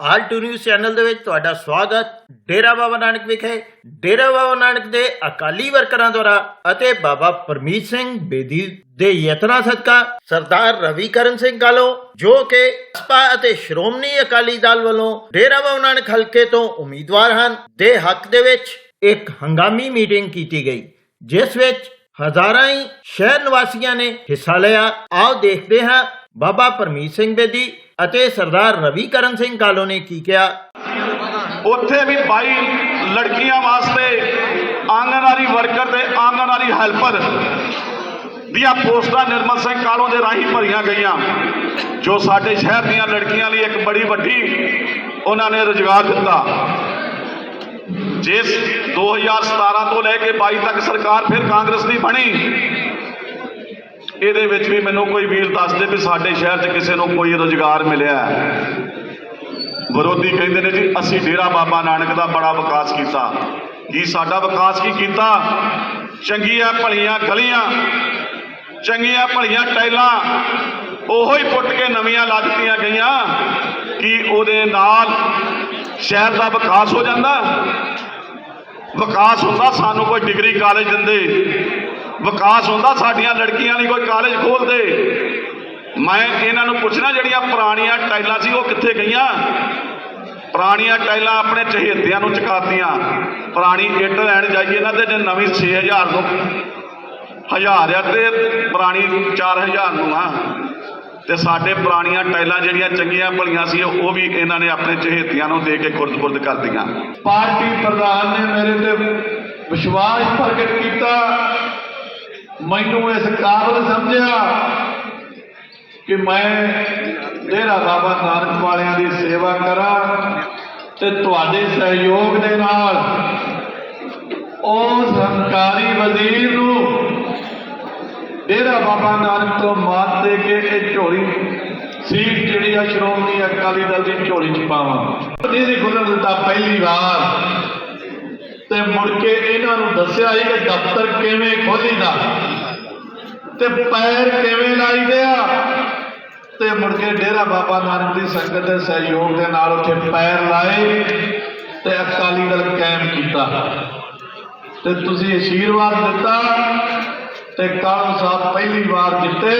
Alt news channel ਦੇ ਵਿੱਚ ਤੁਹਾਡਾ ਸਵਾਗਤ। ਡੇਰਾ ਬਾਬਾ ਨਾਨਕ ਵਿਖੇ, ਡੇਰਾ ਬਾਬਾ ਨਾਨਕ ਦੇ ਅਕਾਲੀ ਵਰਕਰਾਂ ਦੁਆਰਾ ਅਤੇ ਬਾਬਾ ਪਰਮੀਤ ਸਿੰਘ ਬੇਦੀ ਦੇ ਯਤਨਾਂ ਸਦਕਾ ਸਰਦਾਰ ਰਵੀ ਸਿੰਘ ਗਾਲੋ, ਜੋ ਕਿ ਸਪਾ ਅਤੇ ਸ਼੍ਰੋਮਣੀ ਅਕਾਲੀ ਦਲ ਵੱਲੋਂ ਡੇਰਾ ਬਾਬਾ ਨਾਨਕ ਹਲਕੇ ਤੋਂ ਉਮੀਦਵਾਰ ਹਨ, ਦੇ ਹੱਕ ਦੇ ਵਿੱਚ ਇੱਕ ਹੰਗਾਮੀ ਮੀਟਿੰਗ ਕੀਤੀ ਗਈ, ਜਿਸ ਵਿੱਚ ਹਜ਼ਾਰਾਂ ਹੀ ਸ਼ਹਿਰ ਨਿਵਾਸੀਆਂ ਨੇ ਹਿੱਸਾ ਲਿਆ। ਆਓ ਦੇਖਦੇ ਹਾਂ ਬਾਬਾ ਪਰਮੀਤ ਸਿੰਘ ਬੇਦੀ ਅਤੇ ਸਰਦਾਰ ਰਵੀ ਕਰਨ ਸਿੰਘ ਕਾਲੋ ਨੇ ਕੀ ਕਿਹਾ? ਉੱਥੇ ਵੀ 22 ਲੜਕੀਆਂ ਵਾਸਤੇ ਆਂਗਨਵਾੜੀ ਵਰਕਰ ਤੇ ਆਂਗਨਵਾੜੀ ਹੈਲਪਰ ਦੀਆਂ ਪੋਸਟਾਂ ਨਿਰਮਲ ਸਿੰਘ ਕਾਲੋਂ ਦੇ ਰਾਹੀਂ ਭਰੀਆਂ ਗਈਆਂ, ਜੋ ਸਾਡੇ ਸ਼ਹਿਰ ਦੀਆਂ ਲੜਕੀਆਂ ਲਈ ਇੱਕ ਬੜੀ ਵੱਡੀ ਉਹਨਾਂ ਨੇ ਰੁਜ਼ਗਾਰ ਦਿੱਤਾ। ਜਿਸ 2017 ਤੋਂ ਲੈ ਕੇ 22 ਤੱਕ ਸਰਕਾਰ ਫਿਰ ਕਾਂਗਰਸ ਦੀ ਬਣੀ ਇਹਦੇ ਵਿੱਚ ਵੀ ਮੈਨੂੰ ਕੋਈ ਵੀਰ ਦੱਸਦੇ ਵੀ ਸਾਡੇ ਸ਼ਹਿਰ 'ਚ ਕਿਸੇ ਨੂੰ ਕੋਈ ਰੁਜ਼ਗਾਰ ਮਿਲਿਆ ਵਿਰੋਧੀ ਕਹਿੰਦੇ ਨੇ ਜੀ, ਅਸੀਂ ਡੇਰਾ ਬਾਬਾ ਨਾਨਕ ਦਾ ਬੜਾ ਵਿਕਾਸ ਕੀਤਾ। ਕੀ ਸਾਡਾ ਵਿਕਾਸ ਕੀ ਕੀਤਾ? ਚੰਗੀਆਂ ਭਲੀਆਂ ਗਲੀਆਂ, ਚੰਗੀਆਂ ਭਲੀਆਂ ਟਾਈਲਾਂ ਉਹੋ ਹੀ ਪੁੱਟ ਕੇ ਨਵੀਆਂ ਲਾ ਦਿੱਤੀਆਂ ਗਈਆਂ ਕਿ ਉਹਦੇ ਨਾਲ ਸ਼ਹਿਰ ਦਾ ਵਿਕਾਸ ਹੋ ਜਾਂਦਾ। ਵਿਕਾਸ ਹੁੰਦਾ, ਸਾਨੂੰ ਕੋਈ ਡਿਗਰੀ ਕਾਲਜ ਦਿੰਦੇ। ਵਿਕਾਸ ਹੁੰਦਾ, ਸਾਡੀਆਂ ਲੜਕੀਆਂ ਲਈ ਕੋਈ ਕਾਲਜ ਖੋਲਦੇ ਮੈਂ ਇਹਨਾਂ ਨੂੰ ਪੁੱਛਣਾ, ਜਿਹੜੀਆਂ ਪੁਰਾਣੀਆਂ ਟਾਈਲਾਂ ਸੀ, ਉਹ ਕਿੱਥੇ ਗਈਆਂ? ਪੁਰਾਣੀਆਂ ਟਾਈਲਾਂ ਆਪਣੇ ਚਹੇਤਿਆਂ ਨੂੰ ਚੁਕਾਤੀਆਂ। ਪੁਰਾਣੀ ਇੱਟ ਲੈਣ ਜਾਈਏ, ਇਹਨਾਂ ਦੇ ਜੇ ਨਵੀਂ 6000 ਤੋਂ ਹਜ਼ਾਰ ਆ ਤੇ ਪੁਰਾਣੀ 4000 ਨੂੰ ਆ। ਤੇ ਸਾਡੇ ਪੁਰਾਣੀਆਂ ਟਾਈਲਾਂ ਜਿਹੜੀਆਂ ਚੰਗੀਆਂ ਭਲੀਆਂ ਸੀ, ਉਹ ਵੀ ਇਹਨਾਂ ਨੇ ਆਪਣੇ ਚਹੇਤਿਆਂ ਨੂੰ ਦੇ ਕੇ ਖੁਰਦ-ਖੁਰਦ ਕਰਤੀਆਂ ਪਾਰਟੀ ਪ੍ਰਧਾਨ ਨੇ ਮੇਰੇ ਤੇ ਵਿਸ਼ਵਾਸ ਪ੍ਰਗਟ ਕੀਤਾ। ਮੈਨੂੰ ਇਸ ਕਾਬਲ ਸਮਝਿਆ ਕਿ ਮੈਂ ਡੇਰਾ ਬਾਬਾ ਨਾਨਕ ਵਾਲਿਆਂ ਦੀ ਸੇਵਾ ਕਰਾਂ ਤੇ ਤੁਹਾਡੇ ਸਹਿਯੋਗ ਦੇ ਨਾਲ ਉਸ ਹੰਕਾਰੀ ਵਜ਼ੀਰ ਨੂੰ ਡੇਰਾ ਬਾਬਾ ਨਾਨਕ ਤੋਂ ਮਾਤ ਦੇ ਕੇ ਇਹ ਝੋਲੀ, ਸੀਟ ਜਿਹੜੀ ਆ ਸ਼੍ਰੋਮਣੀ ਅਕਾਲੀ ਦਲ ਦੀ ਝੋਲੀ ਚ ਪਾਵਾਂ। ਨਹੀਂ ਸੀ ਖੁੱਲਣ ਦਿੱਤਾ ਪਹਿਲੀ ਵਾਰ ਤੇ ਮੁੜ ਕੇ ਇਹਨਾਂ ਨੂੰ ਦੱਸਿਆ ਸੀ ਕਿ ਦਫ਼ਤਰ ਕਿਵੇਂ ਖੋਲੀਦਾ। ਤੇ ਪੈਰ ਕਿਵੇਂ ਲਾਈ ਗਿਆ? ਤੇ ਮੁੜ ਕੇ ਡੇਰਾ ਬਾਬਾ ਨਾਨਕ ਦੀ ਸੰਗਤ ਦੇ ਸਹਿਯੋਗ ਦੇ ਨਾਲ ਉੱਥੇ ਪੈਰ ਲਾਏ ਤੇ ਅਕਾਲੀ ਦਲ ਕਾਇਮ ਕੀਤਾ। ਤੇ ਤੁਸੀਂ ਅਸ਼ੀਰਵਾਦ ਦਿੱਤਾ ਤੇ ਕਾਲੂ ਸਾਹਿਬ ਪਹਿਲੀ ਵਾਰ ਜਿੱਤੇ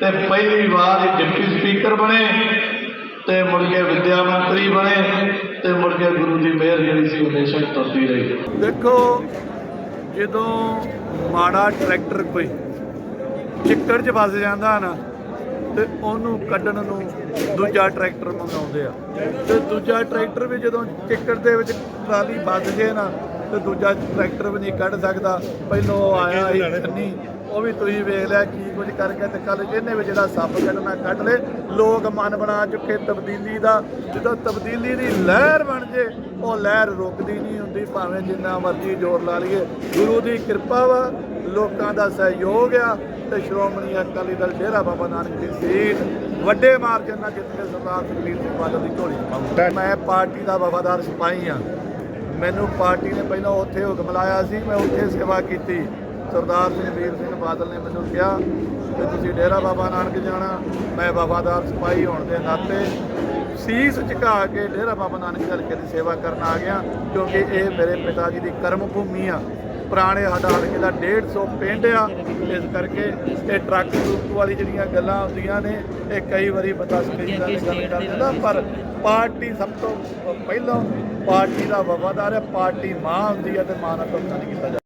ਤੇ ਪਹਿਲੀ ਵਾਰ ਡਿਪਟੀ ਸਪੀਕਰ ਬਣੇ ਤੇ ਮੁੜ ਕੇ ਵਿਦਿਆ ਮੰਤਰੀ ਬਣੇ ਤੇ ਮੁੜ ਕੇ ਗੁਰੂ ਦੀ ਮਿਹਰ ਜਿਹੜੀ ਸੀ ਹਮੇਸ਼ਾ ਹੀ ਤੁਰਦੀ ਰਹੀ। ਦੇਖੋ, ਜਦੋਂ ਮਾੜਾ ਟਰੈਕਟਰ ਕੋਈ ਚਿੱਕੜ 'ਚ ਫਸ ਜਾਂਦਾ ਨਾ ਤੇ ਉਹਨੂੰ ਕੱਢਣ ਨੂੰ ਦੂਜਾ ਟਰੈਕਟਰ ਮੰਗਾਉਂਦੇ ਆ। ਤੇ ਦੂਜਾ ਟਰੈਕਟਰ ਵੀ ਜਦੋਂ ਚਿੱਕੜ ਦੇ ਵਿੱਚ ਟਰਾਲੀ ਫਸ ਜੇ ਨਾ ਤੇ ਦੂਜਾ ਟਰੈਕਟਰ ਵੀ ਨਹੀਂ ਕੱਢ ਸਕਦਾ। ਪਹਿਲੋਂ ਆਇਆ ਸੀ ਖੰਨੀ ਉਹ ਵੀ ਤੁਸੀਂ ਵੇਖ ਲਿਆ ਕੀ ਕੁਝ ਕਰਕੇ ਤੇ ਕੱਲ ਇਹਨੇ ਵੀ ਜਿਹੜਾ ਸੱਪ ਕੱਢਣਾ ਕੱਢ ਲੇ। ਲੋਕ ਮਨ ਬਣਾ ਚੁੱਕੇ ਤਬਦੀਲੀ ਦਾ। ਜਦੋਂ ਤਬਦੀਲੀ ਦੀ ਲਹਿਰ ਬਣ ਜੇ ਉਹ ਲਹਿਰ ਰੁਕਦੀ ਨਹੀਂ ਹੁੰਦੀ ਭਾਵੇਂ ਜਿੰਨਾ ਮਰਜ਼ੀ ਜ਼ੋਰ ਲਾ ਲਈਏ। ਗੁਰੂ ਦੀ ਕਿਰਪਾ ਵਾ ਲੋਕਾਂ ਦਾ ਸਹਿਯੋਗ ਆ। ਤੇ ਸ਼੍ਰੋਮਣੀ ਅਕਾਲੀ ਦਲ ਡੇਰਾ ਬਾਬਾ ਨਾਨਕ ਦੀ ਸੀਟ ਵੱਡੇ ਮਾਰਜਨ ਨਾਲ ਜਿੱਤ ਕੇ ਸਰਦਾਰ ਸੁਖਬੀਰ ਸਿੰਘ ਬਾਦਲ ਦੀ ਝੋਲੀ ਪਾਊਂ। ਮੈਂ ਪਾਰਟੀ ਦਾ ਵਫਾਦਾਰ ਸਿਪਾਹੀ ਆ ਮੈਨੂੰ ਪਾਰਟੀ ਨੇ ਪਹਿਲਾਂ ਉੱਥੇ ਹੁਕਮ ਲਾਇਆ ਸੀ ਮੈਂ ਉੱਥੇ ਸੇਵਾ ਕੀਤੀ। ਸਰਦਾਰ ਸੁਖਬੀਰ ਸਿੰਘ ਬਾਦਲ ਨੇ ਮੈਨੂੰ ਕਿਹਾ ਕਿ ਤੁਸੀਂ ਡੇਰਾ ਬਾਬਾ ਨਾਨਕ ਜਾਣਾ ਮੈਂ ਵਫਾਦਾਰ ਸਿਪਾਹੀ ਹੋਣ ਦੇ ਨਾਤੇ ਸੀਸ ਝੁਕਾ ਕੇ ਡੇਰਾ ਬਾਬਾ ਨਾਨਕ ਹਲਕੇ ਦੀ ਸੇਵਾ ਕਰਨ ਆ ਗਿਆ ਕਿਉਂਕਿ ਇਹ ਮੇਰੇ ਪਿਤਾ ਜੀ ਦੀ ਕਰਮ ਭੂਮੀ ਆ। ਪੁਰਾਣੇ ਸਾਡਾ ਹਲਕੇ ਦਾ 150 ਪਿੰਡ ਆ। ਇਸ ਕਰਕੇ ਇਹ ਟਰੱਕ ਟਰੁੱਕ ਵਾਲੀ ਜਿਹੜੀਆਂ ਗੱਲਾਂ ਹੁੰਦੀਆਂ ਨੇ, ਇਹ ਕਈ ਵਾਰੀ ਬਤਾ ਸਹੀ ਗੱਲ ਗੱਲ ਕਰ ਦਿੰਦਾ। ਪਰ ਪਾਰਟੀ ਸਭ ਤੋਂ ਪਹਿਲਾਂ ਪਾਰਟੀ ਦਾ ਵਫਾਦਾਰ ਹੈ ਪਾਰਟੀ ਮਾਂ ਹੁੰਦੀ ਹੈ ਤੇ ਮਾਂ ਨਾਲ ਧੋਖਾ ਨਹੀਂ ਕੀਤਾ ਜਾਂਦਾ।